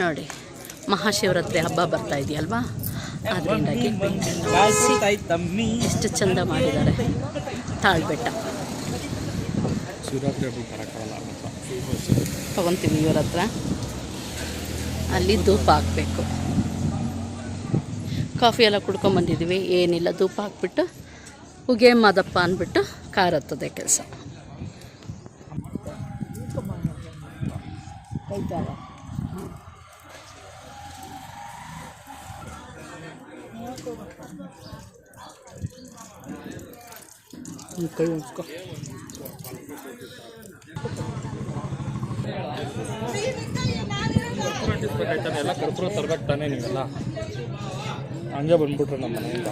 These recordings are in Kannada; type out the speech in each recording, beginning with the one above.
ನೋಡಿ ಮಹಾಶಿವರಾತ್ರಿ ಹಬ್ಬ ಬರ್ತಾ ಇದೆಯಲ್ವಾ? ಅದರಿಂದಾಗಿ ತಮ್ಮಿ ಎಷ್ಟು ಚಂದ ಮಾಡಿದ್ದಾರೆ. ತಾಳ್ಬೆಟ್ಟ. ತಗೊತೀವಿ ಇವರ ಬರೋಕ್ಕಾಗಲ್ಲ ತೊಗೊತೀವಿ ಇವ್ರ ಹತ್ರ. ಅಲ್ಲಿ ಧೂಪ ಹಾಕಬೇಕು. ಕಾಫಿ ಎಲ್ಲ ಕುಡ್ಕೊಂಬಂದಿದ್ದೀವಿ ಏನಿಲ್ಲ ಧೂಪ ಹಾಕ್ಬಿಟ್ಟು ಉಗೆ ಮಾದಪ್ಪ ಅಂದ್ಬಿಟ್ಟು ಕಾರ್ ಹತ್ತದೆ ಕೆಲಸ. ಕೈ ಮುಚ್ಕೊ ಅಂಟಿಸ್ಬೇಕಾಯ್ತಾನೆ ಎಲ್ಲ ಕರ್ಪೂರ ತರ್ಬೇಕು ಹಂಗೆ ಬಂದ್ಬಿಟ್ರೆ ನಮ್ಮ ಮನೆಯಿಂದ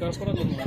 ಕರ್ಪೂರ ಇದೆ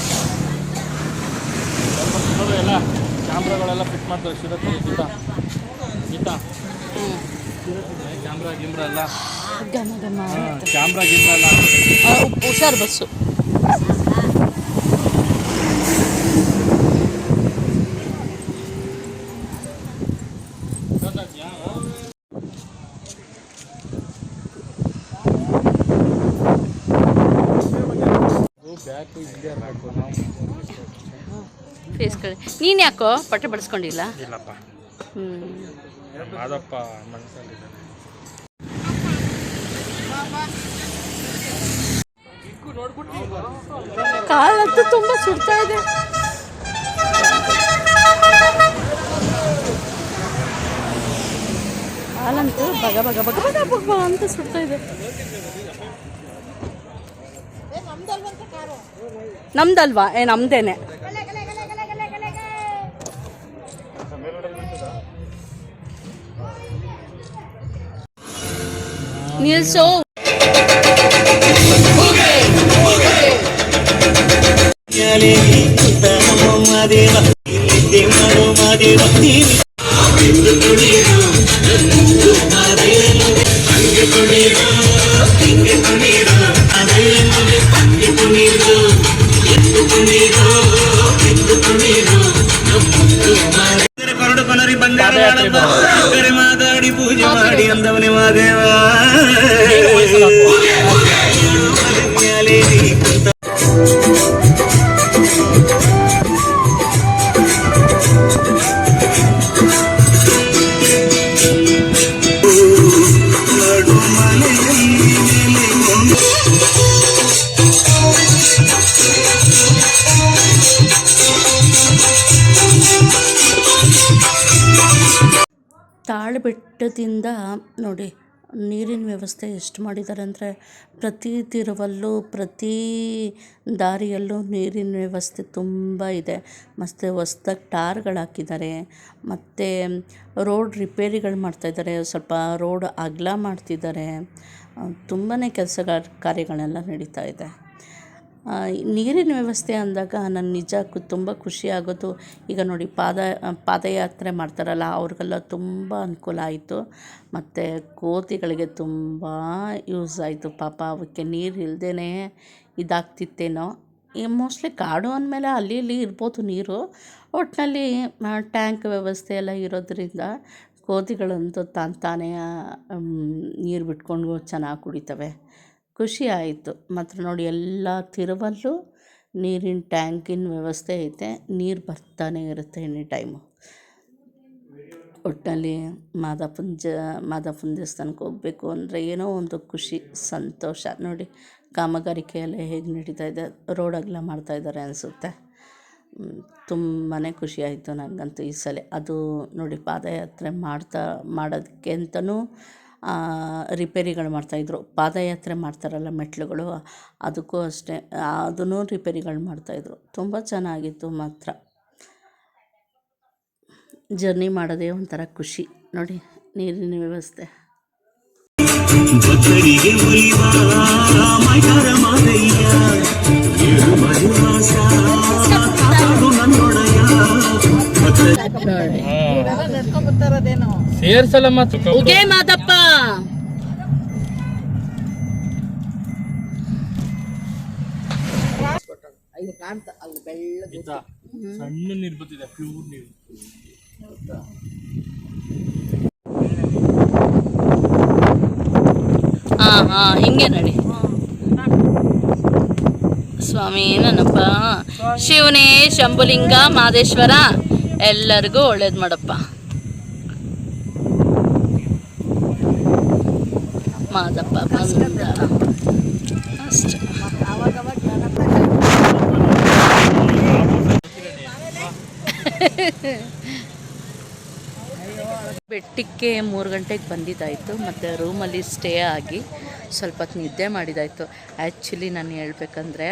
ಕ್ಯಾಮ್ರಾಗಳೆಲ್ಲ ಫಿಟ್ ಮಾಡ್ತಾರೆ ಶಿರತ್ರಿ ಗೀತಾ. ಗೀತಾ. ಕ್ಯಾಮ್ರಾ ಗಿಮ್ರಾ ಎಲ್ಲ. ಕ್ಯಾಮ್ರಾ ಗಿಮ್ರಾ ಎಲ್ಲ ಹುಷಾರು ಬಸ್ಸು. ಬ್ಯಾಕ್ ಇಲ್ಲೇ ಇರಬೇಕು ನಾವು ಫೇಸ್ ನೀನ್ ಯಾಕೋ ಪಟ್ಟೆ ಬಡಿಸ್ಕೊಂಡಿಲ್ಲ? ಇಲ್ಲಪ್ಪ. ಹ್ಞೂ ಮಾದಪ್ಪ ಮನಸ್ಸಲ್ಲಿದ್ದಾನೆ ಕಾಲಂತೂ ತುಂಬ ಸುಡ್ತಾ ಇದೆ. ಕಾಲಂತೂ ಬಗ ಬಗ ಬಗ ಬಗ ಬಗ ಅಂತ ಸುಡ್ತಾ ಇದೆ. ನಮ್ದಲ್ವಾ? ಏ ನಮ್ದೇನೆ. ನಿಲ್ಸೋ ಕೊರಡು ತಾಳ್ಬೆಟ್ಟದಿಂದ ನೋಡಿ, ನೀರಿನ ವ್ಯವಸ್ಥೆ ಎಷ್ಟು ಮಾಡಿದ್ದಾರೆ ಅಂದರೆ ಪ್ರತಿ ತಿರುವಲ್ಲೂ, ಪ್ರತಿ ದಾರಿಯಲ್ಲೂ ನೀರಿನ ವ್ಯವಸ್ಥೆ ತುಂಬ ಇದೆ. ಮತ್ತು ಹೊಸ್ದಾಗಿ ಟಾರ್ಗಳು ಹಾಕಿದ್ದಾರೆ ಮತ್ತು ರೋಡ್ ರಿಪೇರಿಗಳು ಮಾಡ್ತಾಯಿದ್ದಾರೆ ಸ್ವಲ್ಪ ರೋಡ್ ಅಗಲ ಮಾಡ್ತಿದ್ದಾರೆ ತುಂಬಾ ಕೆಲಸ ಕಾರ್ಯಗಳೆಲ್ಲ ನಡೀತಾ ಇದೆ. ನೀರಿನ ವ್ಯವಸ್ಥೆ ಅಂದಾಗ ನನ್ನ ನಿಜಕ್ಕೂ ತುಂಬ ಖುಷಿ ಆಗೋದು ಈಗ ನೋಡಿ ಪಾದ, ಪಾದಯಾತ್ರೆ ಮಾಡ್ತಾರಲ್ಲ, ಅವ್ರಿಗೆಲ್ಲ ತುಂಬ ಅನುಕೂಲ ಆಯಿತು. ಮತ್ತು ಕೋತಿಗಳಿಗೆ ತುಂಬ ಯೂಸ್ ಆಯಿತು. ಪಾಪ ಅವಕ್ಕೆ ನೀರು ಇಲ್ಲದೇ ಇದಾಗ್ತಿತ್ತೇನೋ. ಈ ಮೋಸ್ಟ್ಲಿ ಕಾಡು ಅಂದಮೇಲೆ ಅಲ್ಲಿ ಇಲ್ಲಿ ಇರ್ಬೋದು ನೀರು. ಒಟ್ಟಿನಲ್ಲಿ ಟ್ಯಾಂಕ್ ವ್ಯವಸ್ಥೆ ಎಲ್ಲ ಇರೋದ್ರಿಂದ ಕೋತಿಗಳಂತೂ ತಾನು ತಾನೇ ನೀರು ಬಿಟ್ಕೊಂಡು ಚೆನ್ನಾಗಿ ಕುಡಿತವೆ. ಖುಷಿ ಆಯಿತು. ಮಾತ್ರ ನೋಡಿ ಎಲ್ಲ ತಿರುವಲ್ಲೂ ನೀರಿನ ಟ್ಯಾಂಕಿನ ವ್ಯವಸ್ಥೆ ಐತೆ. ನೀರು ಬರ್ತಾನೆ ಇರುತ್ತೆ ಎನಿ ಟೈಮು. ಒಟ್ಟಿನಲ್ಲಿ ಮಾದಪ್ಪನ ಜ ಮಾದಪ್ಪನ ದೇವಸ್ಥಾನಕ್ಕೆ ಹೋಗಬೇಕು ಅಂದರೆ ಏನೋ ಒಂದು ಖುಷಿ, ಸಂತೋಷ. ನೋಡಿ ಕಾಮಗಾರಿಕೆ ಎಲ್ಲ ಹೇಗೆ ನಡೀತಾ ಇದೆ, ರೋಡ್ ಅಗಲ ಮಾಡ್ತಾ ಇದ್ದಾರೆ ಅನಿಸುತ್ತೆ. ತುಂಬಾ ಖುಷಿ ಆಯಿತು ನನಗಂತೂ ಈ ಸಲ. ಅದು ನೋಡಿ ಪಾದಯಾತ್ರೆ ಮಾಡ್ತಾ, ಮಾಡೋದಕ್ಕೆ ಅಂತಲೂ ರಿಪೇರಿಗಳು ಮಾಡ್ತಾಯಿದ್ರು. ಪಾದಯಾತ್ರೆ ಮಾಡ್ತಾರಲ್ಲ ಮೆಟ್ಲುಗಳು ಅದಕ್ಕೂ ಅಷ್ಟೇ. ಅದನ್ನು ರಿಪೇರಿಗಳು ಮಾಡ್ತಾಯಿದ್ರು. ತುಂಬ ಚೆನ್ನಾಗಿತ್ತು ಮಾತ್ರ. ಜರ್ನಿ ಮಾಡೋದೇ ಒಂಥರ ಖುಷಿ. ನೋಡಿ ನೀರಿನ ವ್ಯವಸ್ಥೆ. ಭಕ್ತರಿಗೆ ಮಾತು ಮಾದಯ್ಯ ಅಲ್ಲಿ ಬೆಳ್ಳಗೆ ಮಾದಪ್ಪ ಸಣ್ಣ ನೀರು ಬರ್ತಿದೆ ಪ್ಯೂರ್ ನೀರು. ಹಾಂ ಹಾಂ ಹಿಂಗೆ ನಡಿ. ಸ್ವಾಮಿ ನನ್ನಪ್ಪ. ಶಿವನೇ ಶಂಭುಲಿಂಗ ಮಾದೇಶ್ವರ ಎಲ್ಲರಿಗೂ ಒಳ್ಳೇದು ಮಾಡಪ್ಪ. ಮಾದಪ್ಪ ಬಂದ ಅಷ್ಟೇ ಬೆಟ್ಟಕ್ಕೆ ಮೂರು ಗಂಟೆಗೆ ಬಂದಿದ್ದಾಯಿತು, ಮತ್ತು ರೂಮಲ್ಲಿ ಸ್ಟೇ ಆಗಿ ಸ್ವಲ್ಪ ನಿದ್ದೆ ಮಾಡಿದಾಯಿತು ಆ್ಯಕ್ಚುಲಿ ನಾನು ಹೇಳ್ಬೇಕಂದ್ರೆ,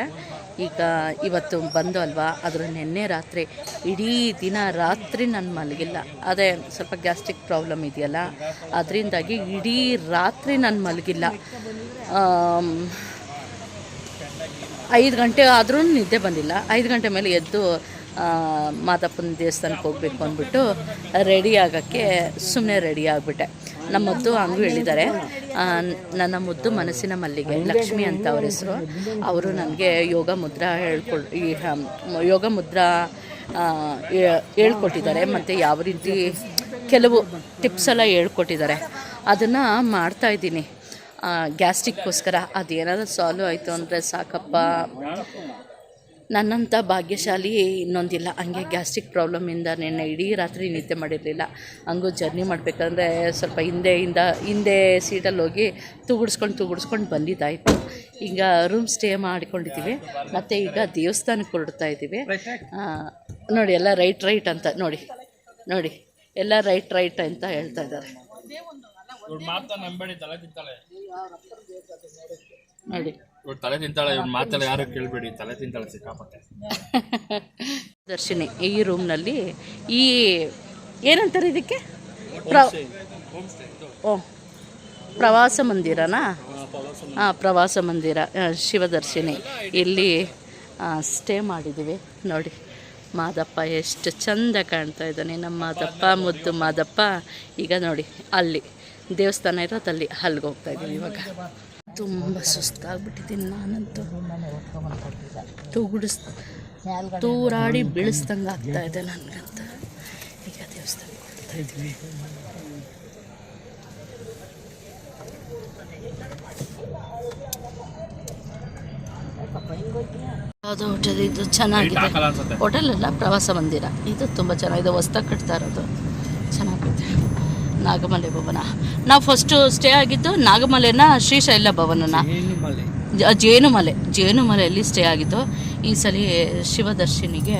ಈಗ ಇವತ್ತು ಬಂದು ಅಲ್ವಾ ಅದರ ನಿನ್ನೆ ರಾತ್ರಿ, ಇಡೀ ದಿನ ರಾತ್ರಿ ನಾನು ಮಲಗಿಲ್ಲ. ಅದೇ ಸ್ವಲ್ಪ ಗ್ಯಾಸ್ಟ್ರಿಕ್ ಪ್ರಾಬ್ಲಮ್ ಇದೆಯಲ್ಲ ಅದರಿಂದಾಗಿ ಇಡೀ ರಾತ್ರಿ ನಾನು ಮಲಗಿಲ್ಲ. ಐದು ಗಂಟೆ ಆದರೂ ನಿದ್ದೆ ಬಂದಿಲ್ಲ. ಐದು ಗಂಟೆ ಮೇಲೆ ಎದ್ದು ಮಾದಪ್ಪನ ದೇವಸ್ಥಾನಕ್ಕೆ ಹೋಗಬೇಕು ಅಂದ್ಬಿಟ್ಟು ರೆಡಿ ಆಗೋಕ್ಕೆ ಸುಮ್ಮನೆ ರೆಡಿ ಆಗಿಬಿಟ್ಟೆ. ನಮ್ಮ ಮುದ್ದು ಹಂಗೂ ಹೇಳಿದ್ದಾರೆ. ನನ್ನ ಮುದ್ದು ಮನಸ್ಸಿನ ಮಲ್ಲಿಗೆ, ಲಕ್ಷ್ಮಿ ಅಂತ ಅವ್ರ ಹೆಸರು. ಅವರು ನನಗೆ ಯೋಗ ಮುದ್ರಾ ಈ ಯೋಗ ಮುದ್ರಾ ಹೇಳ್ಕೊಟ್ಟಿದ್ದಾರೆ. ಮತ್ತು ಯಾವ ರೀತಿ ಕೆಲವು ಟಿಪ್ಸ್ ಎಲ್ಲ ಹೇಳ್ಕೊಟ್ಟಿದ್ದಾರೆ. ಅದನ್ನು ಮಾಡ್ತಾಯಿದ್ದೀನಿ ಗ್ಯಾಸ್ಟ್ರಿಕ್ಕೋಸ್ಕರ ಅದೇನಾದರೂ ಸಾಲ್ವ್ ಆಯಿತು ಅಂದರೆ ಸಾಕಪ್ಪ. ನನ್ನಂಥ ಭಾಗ್ಯಶಾಲಿ ಇನ್ನೊಂದಿಲ್ಲ. ಹಂಗೆ ಗ್ಯಾಸ್ಟ್ರಿಕ್ ಪ್ರಾಬ್ಲಮಿಂದ ನಿನ್ನೆ ಇಡೀ ರಾತ್ರಿ ನಿದ್ದೆ ಮಾಡಿರಲಿಲ್ಲ. ಹಂಗೂ ಜರ್ನಿ ಮಾಡಬೇಕಂದ್ರೆ ಸ್ವಲ್ಪ ಹಿಂದೆಯಿಂದ ಹಿಂದೆ ಸೀಟಲ್ಲಿ ಹೋಗಿ ತೂಗುಡ್ಸ್ಕೊಂಡು ತೂಗುಡ್ಸ್ಕೊಂಡು ಬಂದಿದ್ದಾಯಿತು. ಈಗ ರೂಮ್ ಸ್ಟೇ ಮಾಡಿಕೊಂಡಿದ್ದೀವಿ. ಮತ್ತು ಈಗ ದೇವಸ್ಥಾನಕ್ಕೆ ಹೊರಡ್ತಾ ಇದ್ದೀವಿ. ನೋಡಿ ಎಲ್ಲ ರೈಟ್ ರೈಟ್ ಅಂತ ನೋಡಿ ನೋಡಿ. ಎಲ್ಲ ರೈಟ್ ರೈಟ್ ಅಂತ ಹೇಳ್ತಾ ಇದ್ದಾರೆ. ನೋಡಿ. ಇವ್ರು ತಲೆ ತಿಂತಾಳೆ ಇವ್ರ ಮಾತೆಲ್ಲ ಯಾರು ಕೇಳಬೇಡಿ ತಲೆ ತಿಂತಾಳೆ ಸಿಕ್ಕಾಪಟ್ಟೆ. ದರ್ಶಿನಿ ಈ ರೂಮ್ನಲ್ಲಿ ಈ ಏನಂತಾರೆ ಇದಕ್ಕೆ? ಪ್ರ ಓ ಪ್ರವಾಸ ಮಂದಿರನಾ? ಹಾಂ ಪ್ರವಾಸ ಮಂದಿರ. ಶಿವ ಶಿವದರ್ಶಿನಿ ಇಲ್ಲಿ ಸ್ಟೇ ಮಾಡಿದ್ದೀವಿ ನೋಡಿ ಮಾದಪ್ಪ ಎಷ್ಟು ಚಂದ ಕಾಣ್ತಾ ಇದ್ದಾನೆ. ನಮ್ಮ ಮಾದಪ್ಪ ಮುದ್ದು ಮಾದಪ್ಪ. ಈಗ ನೋಡಿ ಅಲ್ಲಿ ದೇವಸ್ಥಾನ ಇರೋದಲ್ಲಿ ಅಲ್ಲಿಗೆ ಹೋಗ್ತಾ ಇದ್ದೀವಿ ಇವಾಗ. ತುಂಬ ಸುಸ್ತಾಗ್ಬಿಟ್ಟಿದ್ದೀನಿ ನಾನಂತೂ. ತೂಗುಡಿಸ್ ತೂರಾಡಿ ಬೀಳಿಸ್ದಂಗೆ ಆಗ್ತಾ ಇದೆ ನನಗಂತ. ಈಗ ದೇವಸ್ಥಾನಕ್ಕೆ ಹೋಗ್ತಾ ಇದ್ದೀವಿ ಯಾವುದು ಹೋಟೆಲ್ ಇದು ಚೆನ್ನಾಗಿದೆ. ಹೋಟೆಲ್ ಅಲ್ಲ ಪ್ರವಾಸ ಮಂದಿರ. ಇದು ತುಂಬ ಚೆನ್ನಾಗಿದೆ. ಹೊಸ್ದಾಗಿ ಕಟ್ತಾ ಇರೋದು. ನಾಗಮಲೆ ಭವನ. ನಾವು ಫಸ್ಟು ಸ್ಟೇ ಆಗಿದ್ದು ನಾಗಮಲೆನ ಶ್ರೀಶೈಲ ಭವನನ. ಜೇನುಮಲೆ. ಜೇನುಮಲೆಯಲ್ಲಿ ಸ್ಟೇ ಆಗಿದ್ದು ಈ ಸಲ ಶಿವದರ್ಶಿನಿಗೆ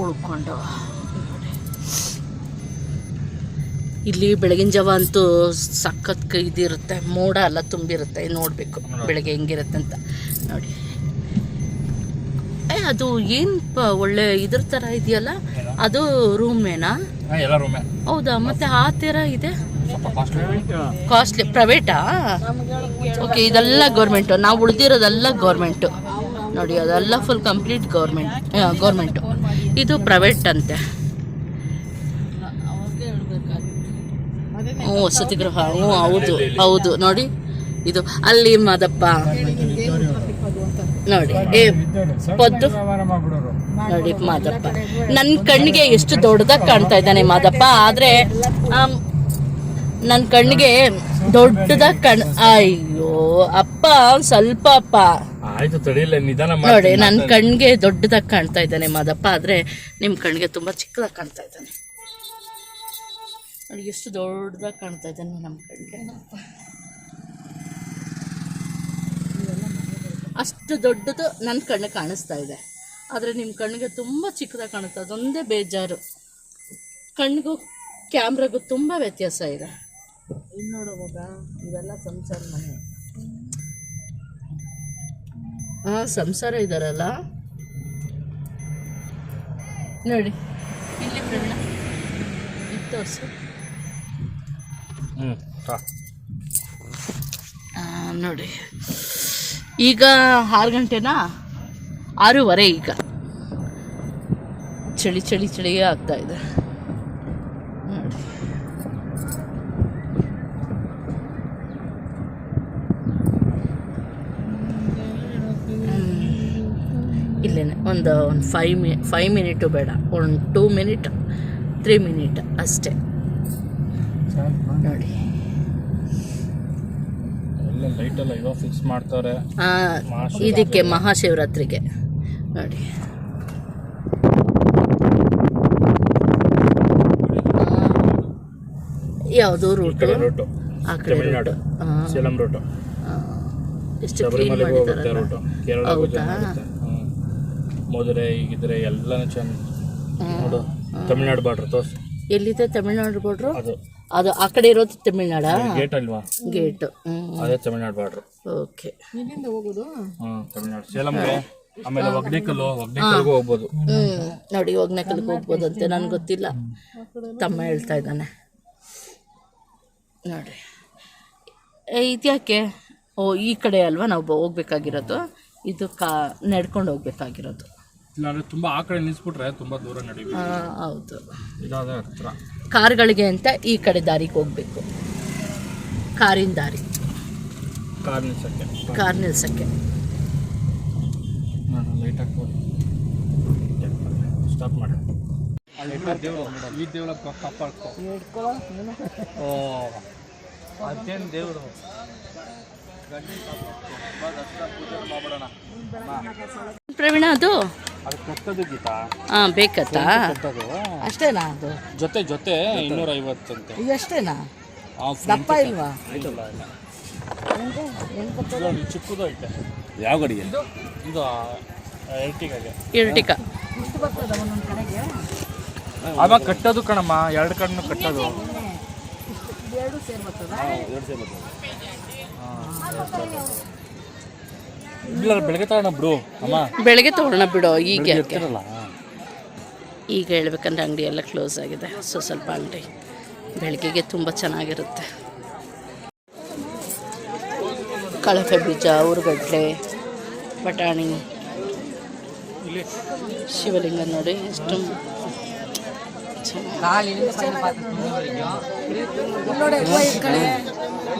ಉಳ್ಕೊಂಡು. ಇಲ್ಲಿ ಬೆಳಗಿನ ಜಾವ ಅಂತೂ ಸಖತ್ ಇದಿರುತ್ತೆ. ಮೋಡ ಎಲ್ಲ ತುಂಬಿರುತ್ತೆ. ನೋಡಬೇಕು. ಬೆಳಗ್ಗೆ ಹೆಂಗಿರುತ್ತೆ ಅಂತ. ನೋಡಿ. ಏ ಅದು ಏನು ಒಳ್ಳೆ ಇದ್ರ ಥರ ಇದೆಯಲ್ಲ? ಅದು ರೂಮೇನಾ ಎಲ್ಲ ರೂಮೇ ಹೌದಾ? ಮತ್ತೆ ಆ ಥರ ಇದೆ? ಕಾಸ್ಟ್ಲಿ ಕಾಸ್ಟ್ಲಿ ಪ್ರೈವೇಟಾ ಓಕೆ ಇದೆಲ್ಲ ಗೌರ್ಮೆಂಟು ನಾವು ಉಳಿದಿರೋದೆಲ್ಲ ಗೌರ್ಮೆಂಟು ನೋಡಿ ಅದೆಲ್ಲ ಫುಲ್ ಕಂಪ್ಲೀಟ್ ಗೌರ್ಮೆಂಟ್ ಗೌರ್ಮೆಂಟು ಇದು ಪ್ರೈವೇಟ್ ಅಂತೆ. ಹ್ಞೂ ವಸತಿ ಗೃಹ ಹ್ಞೂ ಹೌದು ಹೌದು. ನೋಡಿ ಇದು ಅಲ್ಲಿ ಮಾದಪ್ಪ. ನೋಡಿ ಏ ಪದ್ದು. ನೋಡಿ ಮಾದಪ್ಪ. ನನ್ನ ಕಣ್ಣಿಗೆ ಎಷ್ಟು ದೊಡ್ಡದಾಗಿ ಕಾಣ್ತಾ ಇದ್ದಾನೆ ಮಾದಪ್ಪ. ಆದ್ರೆ ನನ್ನ ಕಣ್ಣಿಗೆ ದೊಡ್ಡದಾಗಿ ಕಣ್ ಅಯ್ಯೋ ಅಪ್ಪ ಸ್ವಲ್ಪ ಅಪ್ಪ. ಆಯ್ತು ತಡಿಲ್ಲ ನಿಧಾನ ನೋಡಿ. ನನ್ನ ಕಣ್ಣಿಗೆ ದೊಡ್ಡದಾಗಿ ಕಾಣ್ತಾ ಇದ್ದಾನೆ ಮಾದಪ್ಪ. ಆದ್ರೆ ನಿಮ್ಮ ಕಣ್ಣಿಗೆ ತುಂಬ ಚಿಕ್ಕದಾಗಿ ಕಾಣ್ತಾ ಇದ್ದಾನೆ. ನೋಡಿ ಎಷ್ಟು ದೊಡ್ಡದಾಗಿ ಕಾಣ್ತಾ ಇದ್ದಾನೆ ನಮ್ಮ ಕಣ್ಣಿಗೆ. ಅಷ್ಟು ದೊಡ್ಡದು ನನ್ನ ಕಣ್ಣು ಕಾಣಿಸ್ತಾ ಇದೆ. ಆದರೆ ನಿಮ್ಮ ಕಣ್ಣಿಗೆ ತುಂಬ ಚಿಕ್ಕದಾಗಿ ಕಾಣುತ್ತೆ ಅದೊಂದೇ ಬೇಜಾರು. ಕಣ್ಣಿಗೂ ಕ್ಯಾಮ್ರಾಗೂ ತುಂಬ ವ್ಯತ್ಯಾಸ ಇದೆ. ಇನ್ನು ನೋಡುವಾಗ ಇವೆಲ್ಲ ಸಂಸಾರ ಮನೆ. ಹಾಂ ಸಂಸಾರ ಇದ್ದಾರಲ್ಲ ನೋಡಿ. ಇಲ್ಲಿ ಪ್ರವೀಣ ಇದು ತೋರಿಸು. ನೋಡಿ. ಈಗ ಆರು ಗಂಟೆನಾ? ಆರೂವರೆ ಈಗ. ಚಳಿ ಚಳಿ ಚಳಿಯೇ ಆಗ್ತಾ ಇದೆ. ನೋಡಿ ಇಲ್ಲೇನೆ ಒಂದು ಒಂದು ಫೈವ್ ಮಿ ಫೈವ್ ಮಿನಿಟು ಬೇಡ. ಒಂದು ಟೂ ಮಿನಿಟ್ ತ್ರೀ ಮಿನಿಟ್ ಅಷ್ಟೇ. ನೋಡಿ. ಇದಕ್ಕೆ ಮಹಾಶಿವರಾತ್ರಿಗೆ. ನೋಡಿ ಯಾವುದು ರೂಟ್ ಆ ಕಡೆ ತಮಿಳ್ನಾಡು. ರೂಟು ಸೇಲಂ. ಎಷ್ಟು ಕ್ಲೀನ್ ಮಾಡಿದಾರಲ್ಲ. ಹೌದಾ? ಮಧುರೆ ಹೀಗಿದ್ರೆ ಎಲ್ಲನೂ ಚೆನ್ನ ನೋಡು ತಮಿಳ್ನಾಡು ಬಾರ್ಡ್ರ್ ತೋರ್ಸ್. ಎಲ್ಲಿದೆ ತಮಿಳ್ನಾಡು ಬಾರ್ಡ್ರು ಅದು. ಅದು ಆ ಕಡೆ ಇರೋದು ತಮಿಳ್ನಾಡ? ಗೇಟ್ ಅಲ್ವಾ? ಗೇಟ್ ಅದೇ ತಮಿಳ್ನಾಡು ಬಾರ್ಡ್ರು ಓಕೆ ಹ್ಞೂ ತಮಿಳ್ನಾಡು. ಸೇಲಂಗೆ? ಆಮೇಲೆ ಒಗ್ನೇಕಲ್ಲು ಒಗ್ನೇಕಲ್ಗೂ ಹೋಗ್ಬೋದು. ಹ್ಞೂ ನೋಡಿ ಒಗ್ನೆಕಲ್ಗೆ ಹೋಗ್ಬೋದು ಅಂತ ನನ್ಗೆ ಗೊತ್ತಿಲ್ಲ. ತಮ್ಮ ಹೇಳ್ತಾ ಇದ್ದಾನೆ. ನೋಡಿ. ಇದ್ಯಾಕೆ ಓ ಈ ಕಡೆ ಅಲ್ವಾ ನಾವು ಹೋಗ್ಬೇಕಾಗಿರೋದು? ಇದು ಕಾ ನಡ್ಕೊಂಡು ಹೋಗ್ಬೇಕಾಗಿರೋದು. ಇಲ್ಲಾಂದ್ರೆ ತುಂಬ ಆ ಕಡೆ ನಿಲ್ಸ್ಬಿಟ್ರೆ ತುಂಬಾ ದೂರ ನಡಿಬೇಕು. ಆ, ಹೌದು. ಇದಾದ ಹತ್ರ ಕಾರ್ಗಳಿಗೆ ಅಂತ ಈ ಕಡೆ ದಾರಿಗೆ ಹೋಗ್ಬೇಕು. ಕಾರಿನ ದಾರಿ. ಕಾರ್ ನಿಲ್ಸಕ್ಕೆ. ಕಾರ್ ನಿಲ್ಸಕ್ಕೆ. ನಾನು ಲೈಟ್ ಹಾಕ್ಬೋದು. ಸ್ಟಾಪ್ ಮಾಡಿ. ಈ ದೇವ್ರ ಕಾಪಾಡ್ಕೊ. ಓ ಅದೇನು ದೇವರು? ಪ್ರವೀಣ ಅದು? ಅದು ಕಟ್ಟದು ಗೀತಾ. ಹಾಂ ಬೇಕತ್ತಾ? ಅಷ್ಟೇನಾ ಅದು? ಜೊತೆ ಜೊತೆ ಇನ್ನೂರ ಅಂತ. ಇದು ಅಷ್ಟೇನಾ? ದಪ್ಪ ಇಲ್ವಾ? ಚಿಕ್ಕದು ಐತೆ. ಯಾವ ಗಡಿಗೆ ಇದು? ಇದು ಎರ್ಟಿಗಾಗೆ ಇರ್ಟಿಕ ಅವಾಗ ಕಟ್ಟೋದು ಕಣಮ್ಮ ಎರಡು ಕಣ್ಣು ಕಟ್ಟೋದು. ಇಲ್ಲ ಬೆಳಗ್ಗೆ ತಗೋಣ ಬಿಡು ಅಮ್ಮ. ಬೆಳಗ್ಗೆ ತಗೋಣ ಬಿಡು ಈಗ ಯಾಕೆ? ಇರ್ತಿರಲ್ಲ ಈಗ ಹೇಳ್ಬೇಕಂದ್ರೆ ಅಂಗಡಿ ಎಲ್ಲ ಕ್ಲೋಸ್ ಆಗಿದೆ ಸೊ ಸ್ವಲ್ಪ ಅಂಗಡಿ ಬೆಳಗ್ಗೆಗೆ ತುಂಬ ಚೆನ್ನಾಗಿರುತ್ತೆ. ಕಳಪೆ ಬೀಜ ಉರುಗಡ್ಲೆ ಬಟಾಣಿ ಶಿವಲಿಂಗ ನೋಡಿ ಎಷ್ಟು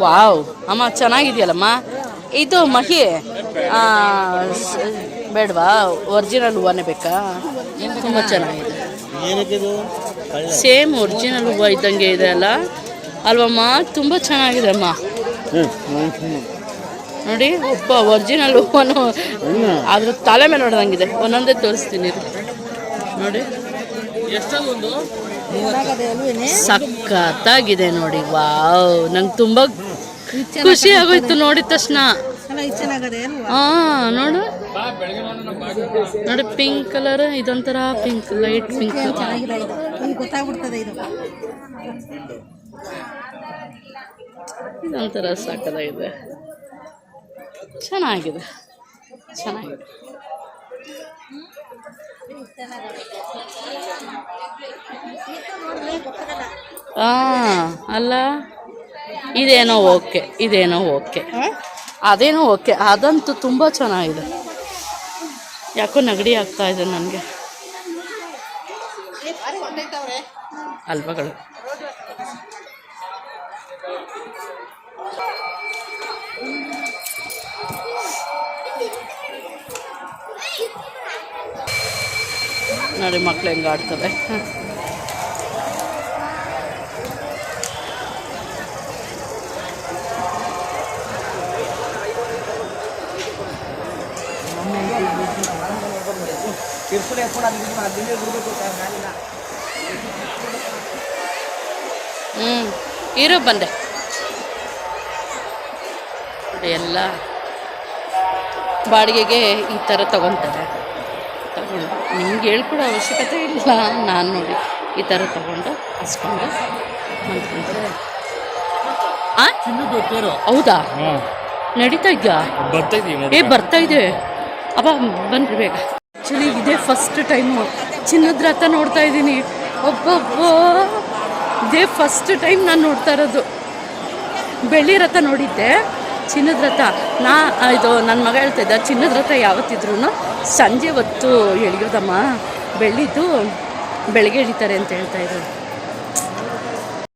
ವಾವ್. ಅಮ್ಮ ಚೆನ್ನಾಗಿದೆಯಲ್ಲಮ್ಮ? ಇದು ಮಹಿ ಬೇಡವಾ? ಒರಿಜಿನಲ್ ಹೂವನೇ ಬೇಕಾ? ತುಂಬ ಚೆನ್ನಾಗಿದೆ. ಸೇಮ್ ಒರಿಜಿನಲ್ ಹೂವು ಇದ್ದಂಗೆ ಇದೆ ಅಲ್ಲ? ಅಲ್ವಮ್ಮ ತುಂಬ ಚೆನ್ನಾಗಿದೆ ಅಮ್ಮ. ನೋಡಿ ಒಬ್ಬ ಒರಿಜಿನಲ್ ಹೂವನ್ನು ಅದ್ರ ತಲೆ ಮೇಲೆ ನೋಡ್ದಂಗಿದೆ ಒಂದೊಂದೇ ತೋರಿಸ್ತೀನಿ. ನೋಡಿ. ಸಖತ್ತಾಗಿದೆ ನೋಡಿ ವಾವ್. ನಂಗೆ ತುಂಬ ಖುಷಿ ಆಗೋಯ್ತು ನೋಡಿದ ತಕ್ಷಣ. ಹಾ ನೋಡು. ನೋಡಿ ಪಿಂಕ್ ಕಲರ್ ಇದೊಂಥರ ಪಿಂಕ್ ಲೈಟ್ ಪಿಂಕ್ ಗೊತ್ತಾಗ್ಬಿಡ್ತದೆ ಇದು. ಇದೊಂಥರ ಸಾಕದಾಗಿದೆ ಚೆನ್ನಾಗಿದೆ. ಚೆನ್ನಾಗಿದೆ. ಹಾಂ ಅಲ್ಲ? ಇದೇನೋ ಓಕೆ ಇದೇನೋ ಓಕೆ. ಅದೇನೋ ಓಕೆ ಅದಂತೂ ತುಂಬ ಚೆನ್ನಾಗಿದೆ. ಯಾಕೋ ನೆಗಡಿ ಆಗ್ತಾ ಇದೆ ನನಗೆ. ಅಲ್ವಗಳು. ನೋಡಿ ಮಕ್ಳು ಹೆಂಗೆ ಆಡ್ತವೆ? ಹ್ಞೂ ಇರು ಬಂದೆ. ಎಲ್ಲ ಬಾಡಿಗೆಗೆ ಈ ಥರ ತೊಗೊತಾರೆ. ನಿಮ್ಗೆ ಹೇಳ್ಕೊಡೋ ಅವಶ್ಯಕತೆ ಇಲ್ಲ. ನಾನು ನೋಡಿ ಈ ಥರ ತೊಗೊಂಡು ಚಿನ್ನದ ತೇರು ಹೌದಾ? ನಡೀತಾ ಇದೆಯಾ? ಏ ಬರ್ತಾ ಇದೆ. ಅಪ್ಪ ಬನ್ರಿ ಬೇಗ. ಆ್ಯಕ್ಚುಲಿ ಇದೇ ಫಸ್ಟ್ ಟೈಮು. ಚಿನ್ನದ ರಥ ನೋಡ್ತಾ ಇದ್ದೀನಿ. ಒಬ್ಬೊಬ್ಬ ಇದೇ ಫಸ್ಟ್ ಟೈಮ್ ನಾನು ನೋಡ್ತಾ ಇರೋದು. ಬೆಳ್ಳಿ ರಥ ನೋಡಿದ್ದೆ. ಚಿನ್ನದ ರಥ. ನಾ ಇದು ನನ್ನ ಮಗ ಹೇಳ್ತಾ ಇದ್ದ ಚಿನ್ನದ ರಥ ಯಾವತ್ತಿದ್ರು ಸಂಜೆ ಹೊತ್ತು ಎಳಿಯೋದಮ್ಮ ಬೆಳ್ಳಿದ್ದು ಬೆಳಗ್ಗೆ ಎಳಿತಾರೆ ಅಂತ ಹೇಳ್ತಾ ಇದ್ರು.